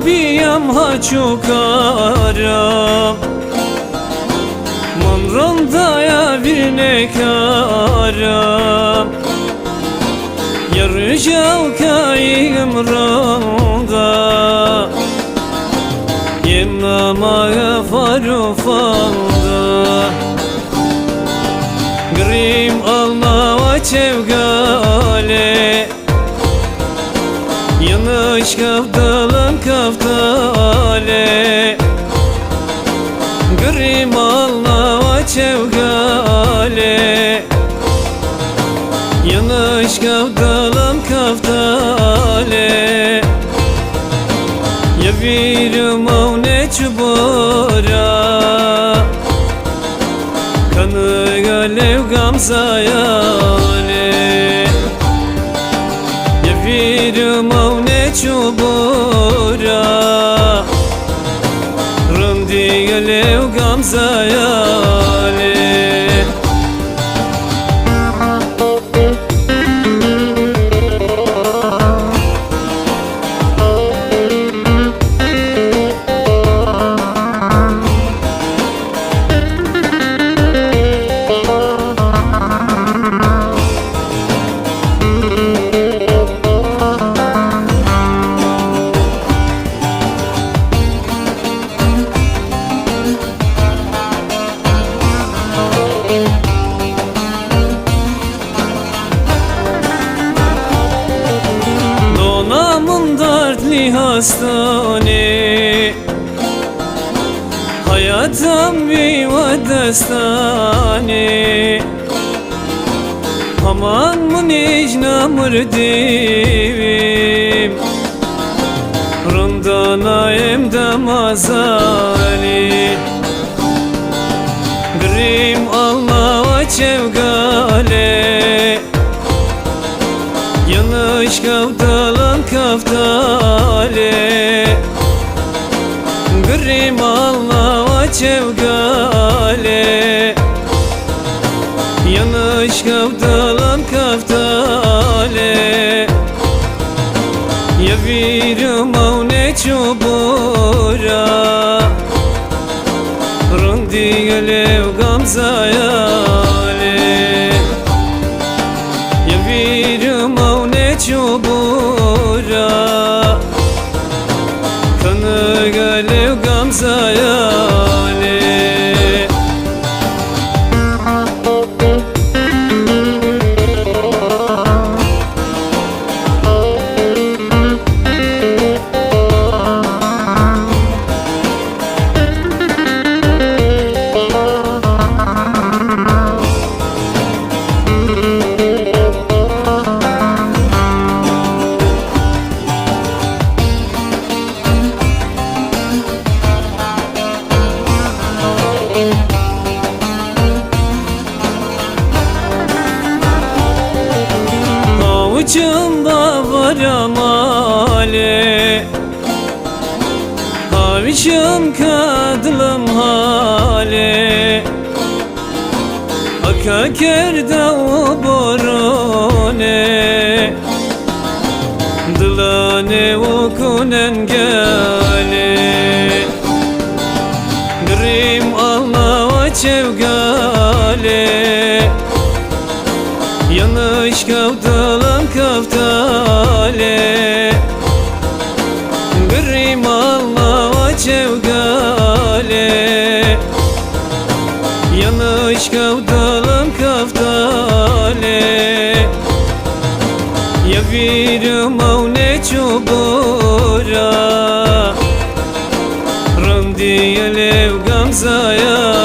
Ram ha çukaram Man randaya bir nekaram Yarıcal kayım randa. Yemnama farufanda Grim alma ve çevgale Yanış kavdalan kaftale Grim alma ve çevgale Yanış kavdalan kaftale Ya birim avne çubura Kanı galev gamzayale. Ya birim avne veçu bora. Rëndi e leu gamzaja hastane. Hayatım bir vadestane Aman mı necnamır divim Rındana emde mazali Grim Allah ve çevgale. Yanış kavdalan kaftale. Grim Allah çevgale. Yanış kavdalan kaftale. Ya birim avne çubura. Rındi gelev gamzayale Ya birim avne çubura galev Avucumda var amale Avucum kadılım hale Aka kerda o borone. Dılane o kunen gale Grim Allah çevgale Yanış kavdalan kaftale. Grim Allah ve çevgale. Yanış kavdalan kaftale. Ya birim avne çubura. Rındi yelev gamzaya